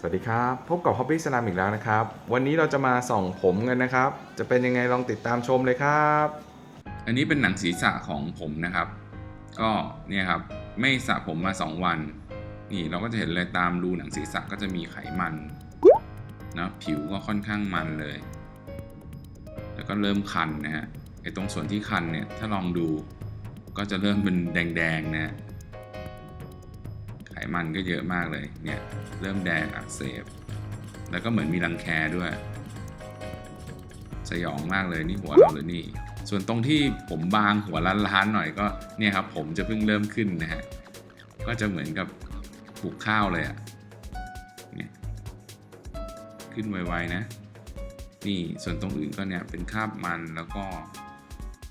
สวัสดีครับ พบกับ Hobby สนามอีกแล้วนะครับ วันนี้เราจะมาส่องผมกันนะครับ จะเป็นยังไงลองติดตามชมเลยครับ อันนี้เป็นหนังศีรษะของผมนะครับ ก็เนี่ยครับไม่สระผมมา 2 วัน นี่เราก็จะเห็นเลยตามรูหนังศีรษะก็จะมีไขมันนะผิวก็ค่อนข้างมันเลย แล้วก็เริ่มคันนะฮะไอตรงส่วนที่คันเนี่ยถ้าลองดูก็จะเริ่มเป็นแดงๆนะ มันก็เยอะมากเลย เนี่ย เริ่มแดงอักเสบ แล้วก็เหมือนมีรังแคด้วย สยองมากเลยนี่หัวเราหรือนี่ ส่วนตรงที่ผมบางหัวล้านๆหน่อยก็ เนี่ยครับผมจะเพิ่งเริ่มขึ้นนะฮะ ก็จะเหมือนกับปลูกข้าวเลยอะ่ะเนี่ยขึ้นไวๆนะ นี่ส่วนตรงอื่นก็เนี่ยเป็นคราบมันแล้วก็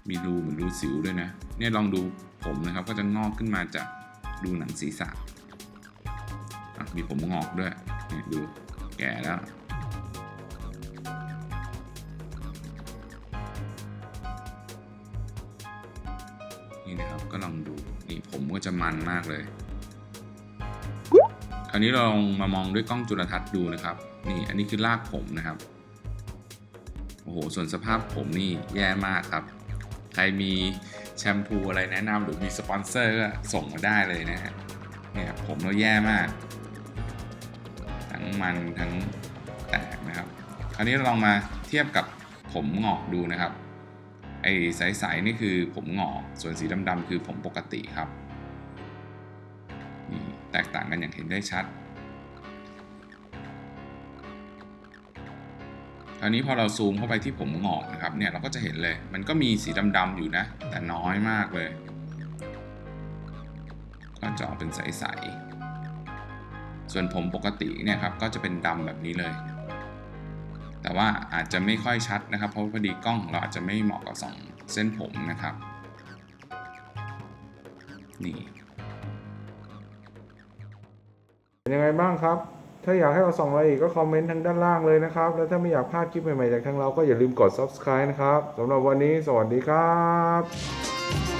มีรูเหมือนรูสิวด้วยนะ เนี่ยลองดูผมนะครับก็จะงอกขึ้นมาจากรูหนังศีรษะ มีผมงอกด้วยนี่ดูแก่แล้ว นี่นะครับก็ลองดู นี่ผมก็จะมันมากเลย คราวนี้เราลองมามองด้วยกล้องจุลทรรศน์ดูนะครับ นี่อันนี้คือรากผมนะครับ โอ้โห ส่วนสภาพผมนี่แย่มากครับ ใครมีแชมพูอะไรแนะนำหรือมีสปอนเซอร์ก็ส่งมาได้เลยนะฮะเนี่ยผมเราแย่มาก มันทั้งแตกนะครับ คราวนี้เราลองมาเทียบกับผมหงอกดูนะครับ ไอ้ใสๆนี่คือผมหงอก ส่วนสีดำๆคือผมปกติครับ นี่แตกต่างกันอย่างเห็นได้ชัด คราวนี้พอเราซูมเข้าไปที่ผมหงอกนะครับ เนี่ยเราก็จะเห็นเลย มันก็มีสีดำๆอยู่นะ แต่น้อยมากเลย ก็จะออกเป็นใสๆ ส่วนผมปกติเนี่ยครับก็จะเป็นดำแบบนี้เลย แต่ว่าอาจจะไม่ค่อยชัดนะครับ เพราะพอดีกล้องของเราอาจจะไม่เหมาะกับสองเส้นผมนะครับ นี่เป็นยังไงบ้างครับ ถ้าอยากให้เราส่องอะไรอีกก็คอมเมนต์ทางด้านล่างเลยนะครับ แล้วถ้าไม่อยากพลาดคลิปใหม่ๆจากทางเราก็อย่าลืมกด subscribe นะครับสำหรับวันนี้สวัสดีครับ